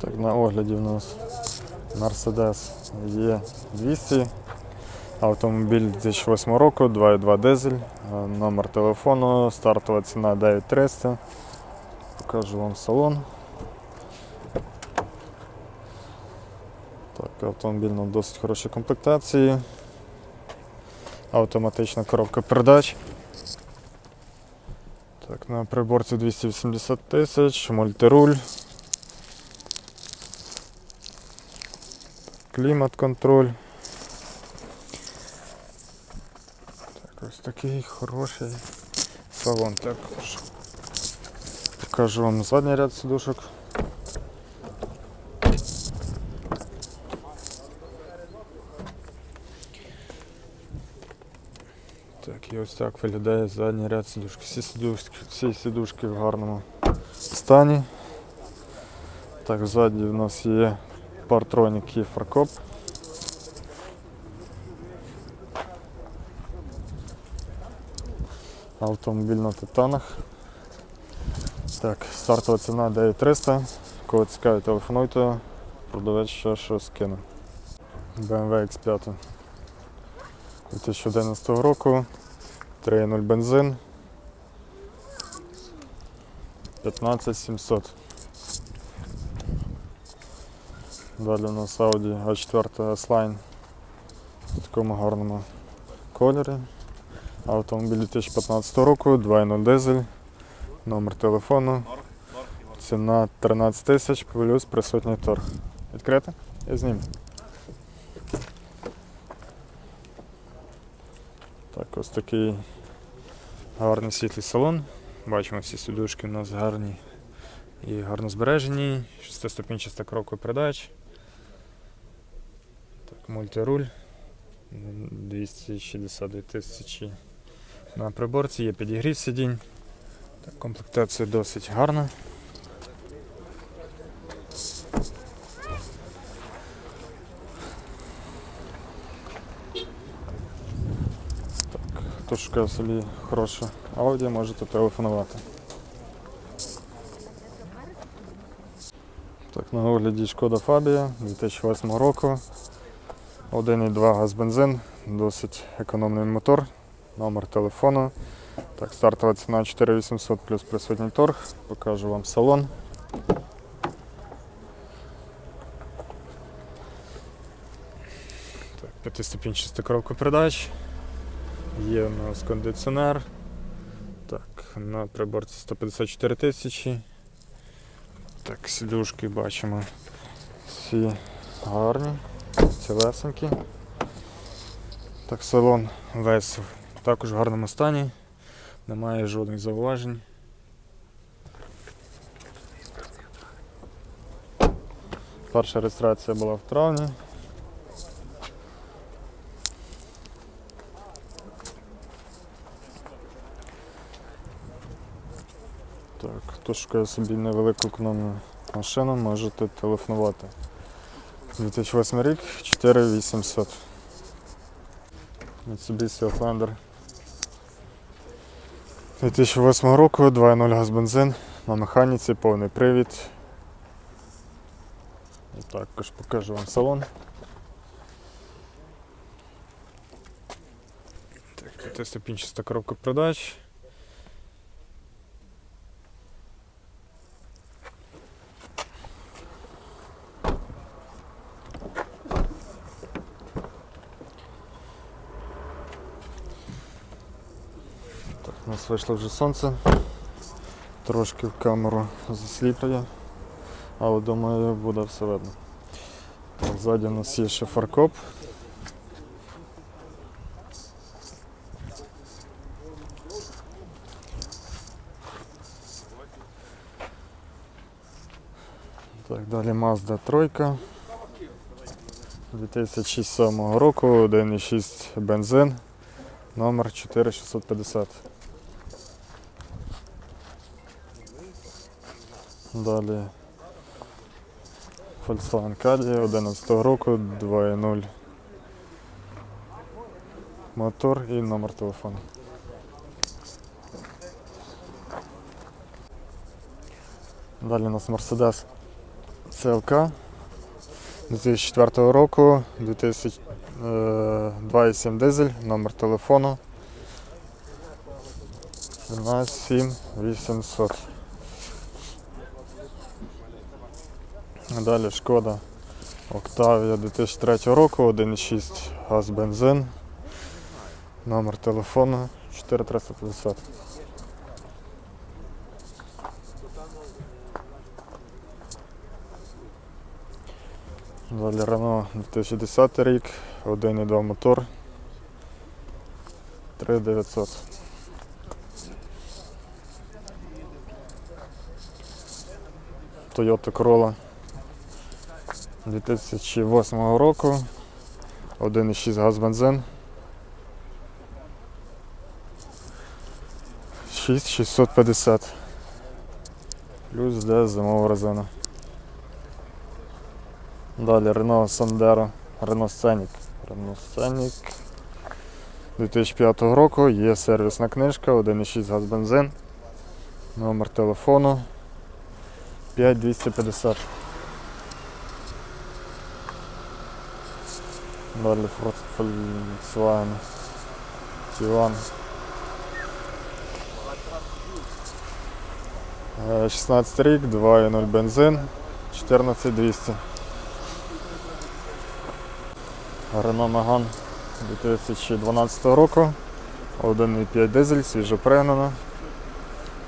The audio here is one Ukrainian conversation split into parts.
Так, на огляді в нас Mercedes є 200. Автомобіль 2008 року, 2.2 дизель, е, номер телефону, стартова ціна 9300. Покажу вам салон. Так, автомобіль на досить хорошій комплектації. Автоматична коробка передач. Так, на приборці 280 тисяч, мультируль. Клімат-контроль. Так, ось такий хороший салон також. Покажу вам задній ряд сидушок. Так, і ось так виглядає задній ряд сидушки. Всі сидушки, всі сидушки в гарному стані. Так, ззаді в нас є партронік і фаркоп. Автомобіль на титанах. Так, стартова ціна 9300. Кого цікавить, телефонуйте, продавець ще щось скине. BMW X5 2011 року. 3.0 бензин. 15700. Далі у нас Audi A4 S-Line в такому гарному кольорі. Автомобіль 2015 року, 2.0 дизель, номер телефону. Ціна 13 тисяч плюс присутній торг. Відкрити? Я зніму. Так, ось такий гарний світлий салон. Бачимо, всі сидушки у нас гарні і гарно збережені. Шестиступінчаста коробка передач. Мультируль. 262 тисячі на приборці, є підігрів сидінь. Комплектація досить гарна. Так, хто шукає собі хороше аудіо, можете телефонувати. Так, на огляді шкода Фабія 2008 року. 1,2 газ бензин, досить економний мотор, номер телефону. Так, стартова ціна 4800 плюс присутній торг. Покажу вам салон. Так, п'ятиступінчаста коробка передач. Є у нас кондиціонер. Так, на приборці 154 тисячі. Так, сідушки бачимо. Всі гарні, цілесенькі. Так, салон весь також в гарному стані. Немає жодних зауважень. Перша реєстрація була в травні. Так, хто шукає собі невелику економну машину, можете телефонувати. 2008 рік 4800. Mitsubishi Outlander 2008 року, 2.0 газ бензин на механіці, повний привід. І також покажу вам салон. Так, п'ятиступінчаста коробка передач. У нас вийшло вже сонце. Трошки в камеру засліплює, але думаю буде все видно. Так, ззаді у нас є ще фаркоп. Так, далі Mazda 3. 2007 року, 1,6 бензин, номер 4650. Далі Volkswagen Caddy 11 року, 2.0 мотор і номер телефону. Далі у нас Mercedes ЦЛК 2004 року, 2000, е, 2,7 дизель, номер телефону. Ціна 7800. Далі шкода Октавія 2003 року, 1,6 газ бензин. Номер телефону 4350. Далі Renault 2010 рік, 1,2 мотор. 3900. Toyota Corolla 2008 року. 1,6 газ бензин. 6650. Плюс де зимова резина. Далі Renault Sandero, Renault Scenic. Renault Scenic 2005 року, є сервісна книжка, 1,6 газ бензин. Номер телефону 5250. Ford Volkswagen. Е, 16 рік, 2,0 бензин, 14200. Renault Megane 2012 року, 1,5 дизель, свіжо пригнано.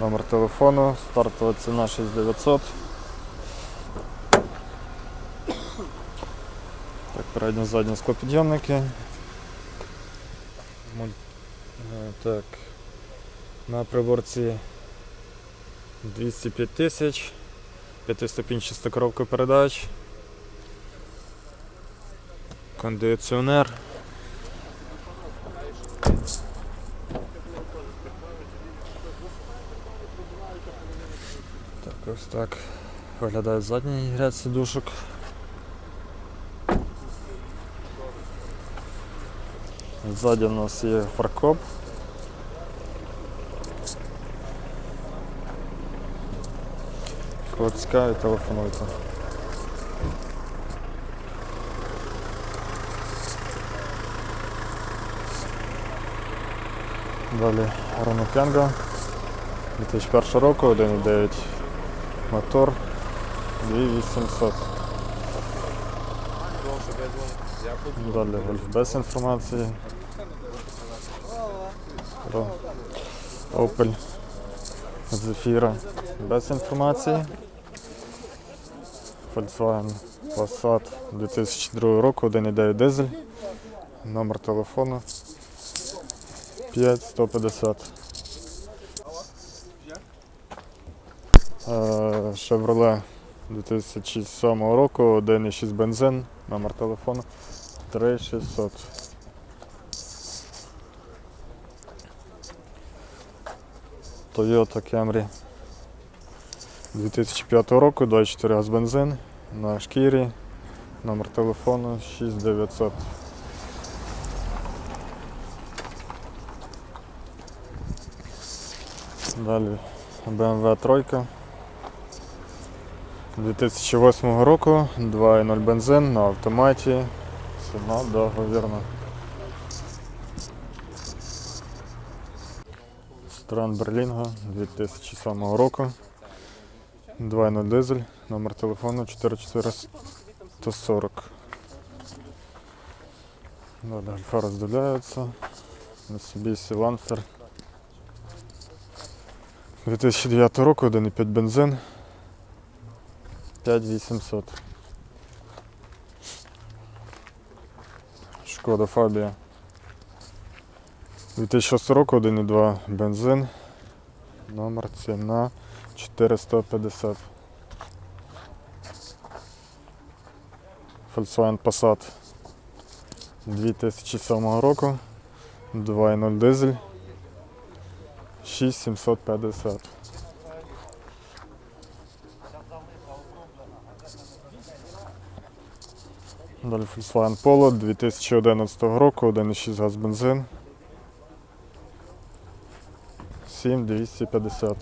Номер телефону, стартова ціна 6900. Так, передні задні склопідйомники. Е, Так. На приборці 205 тисяч, п'ятиступінчаста коробка передач, кондиціонер. Так, ось так виглядає задній ряд сидушок. Ззаді у нас є фаркоп. Код Sky, телефонуйте. Далі Renault Kangoo 2001 року, 1,9 мотор, 2800. Далі Golf без інформації. Про Opel Zafira без інформації. Volkswagen Passat 2002 року, 1,9 дизель. Номер телефону 5150. Е, Chevrolet 2007 року, 1,6 бензин, номер телефону 3600. Toyota Camry 2005 року, 24 газ бензин на шкірі, номер телефону 6900. Далі BMW 3 2008 року, 2.0 бензин на автоматі, ціна договірна. Citroen Berlingo 2007 року, 2.0 дизель, номер телефону 4440. Далі альфа розділяється. Mitsubishi Lancer 2009 року, 1,5 бензин. 5800. Шкода Фабія. 2006 року 1,2 бензин. Номер ціна 450. Volkswagen Passat 2007 року. 2,0 дизель. 6750. Далі Volkswagen Polo 2011 року, 1,6 газ бензин. 7250.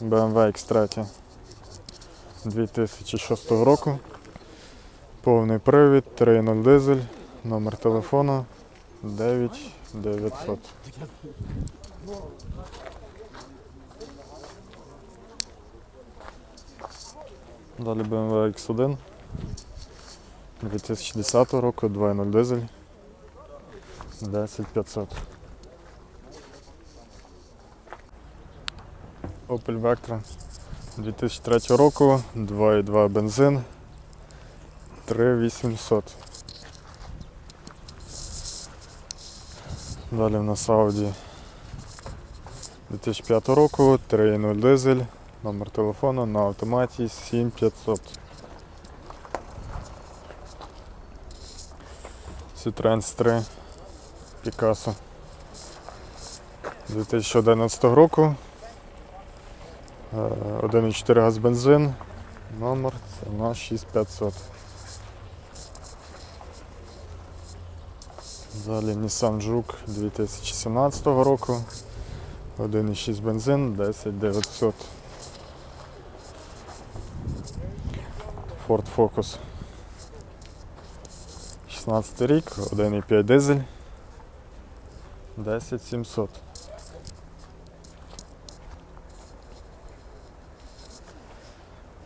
BMW X3 2006 року. Повний привід, 3.0 дизель, номер телефону 9900. Далі BMW X1 2010 року, 2.0 дизель 10500. Opel Vectra 2003 року, 2.2 бензин, 3800. Далі в нас Audi 2005 року, 3.0 дизель, номер телефону на автоматі 7500. Citroen C3 Picasso 2011 року. Е, 1,4 газ бензин. Номер це на 6500. Далі Nissan Juke 2017 року. 1,6 бензин, 10900. Ford Focus. 16 рік, 1,5 дизель. 10700.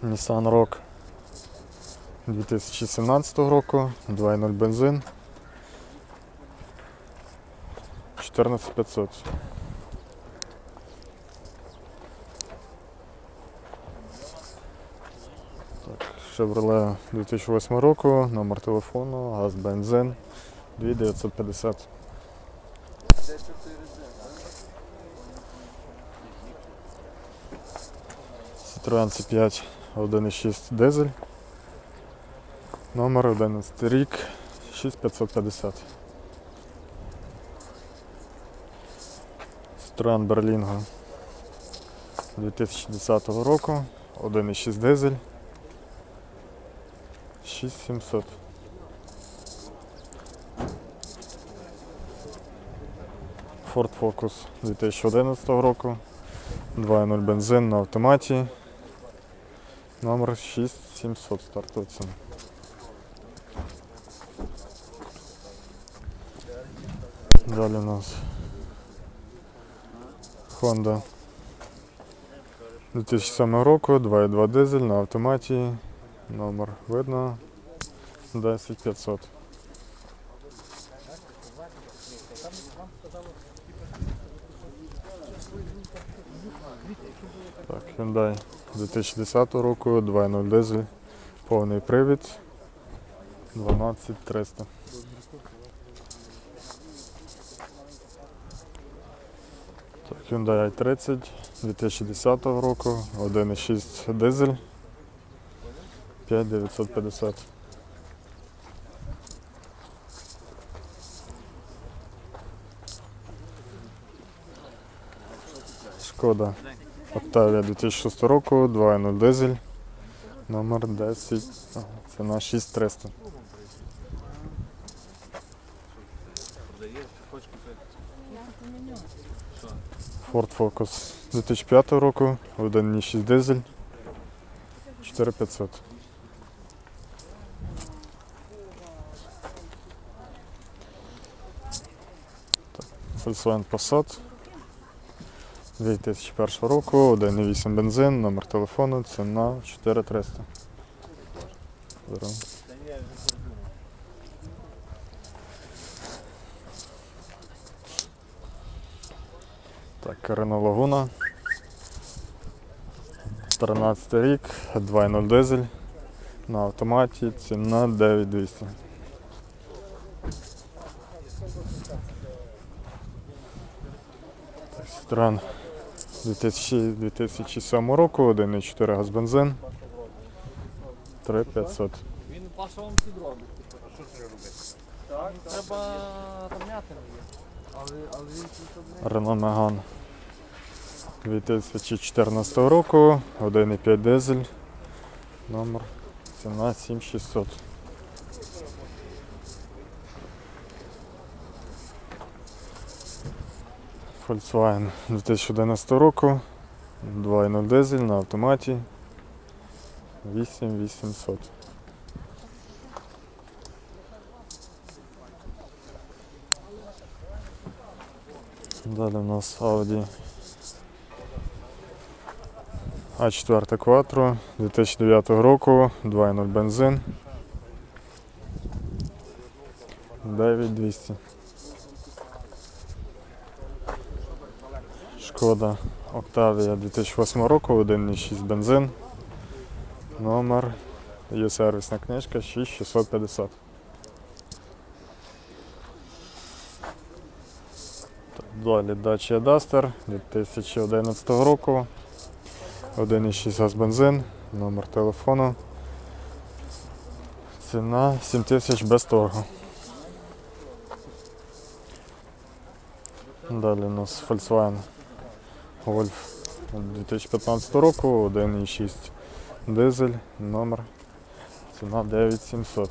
Nissan Rock 2017 року, 2.0 бензин. 14500. Так, Chevrolet 2008 року, номер телефону, газ, бензин 2950. Citroen C5 1.6 дизель. Номер 11 рік 6550. Citroen Berlingo 2010 року. 1.6 дизель. 6700. Ford Focus 2011 року. 2.0 бензин на автоматі. Номер 6700 стартова ціна. Далі у нас Honda 2007 року, 2.2 дизель на автоматі. Номер видно 10500. Так, Hyundai 2010 року, 2.0 дизель, повний привід 12300. Так, Hyundai i30 2010 року, 1.6 дизель 5950. Шкода Octavia 2006 року, 2.0 дизель, номер 10, ага, ціна 6300. Ford Focus 2005 року, 1.6 дизель, 4500. Так, Volkswagen Passat 2001 року, 1.8 бензин, номер телефону, ціна 4300. Здорово. Так, Renault Laguna. 13 рік, 2.0 дизель на автоматі, ціна 9200. Так, Citroen з 2007 року 1,4 газбензин. 3500. Він паша вам під робить. А що треба робити? Так, треба равняти є. Рено Меган. 2014 року, 1,5 дизель, номер 17600. Volkswagen 2011 року, 2.0 дизель на автоматі. 8800. Далі у нас Audi А4 Quattro 2009 року, 2.0 бензин. 9200. Шкода Octavia 2008 року, 1.6 бензин. Номер є сервісна книжка 6650. Далі Dacia Duster 2011 року. 1,6 газ бензин, номер телефону. Ціна 7 тисяч без торгу. Далі у нас Volkswagen Golf 2015 року, 1,6 дизель, номер. Ціна 9700.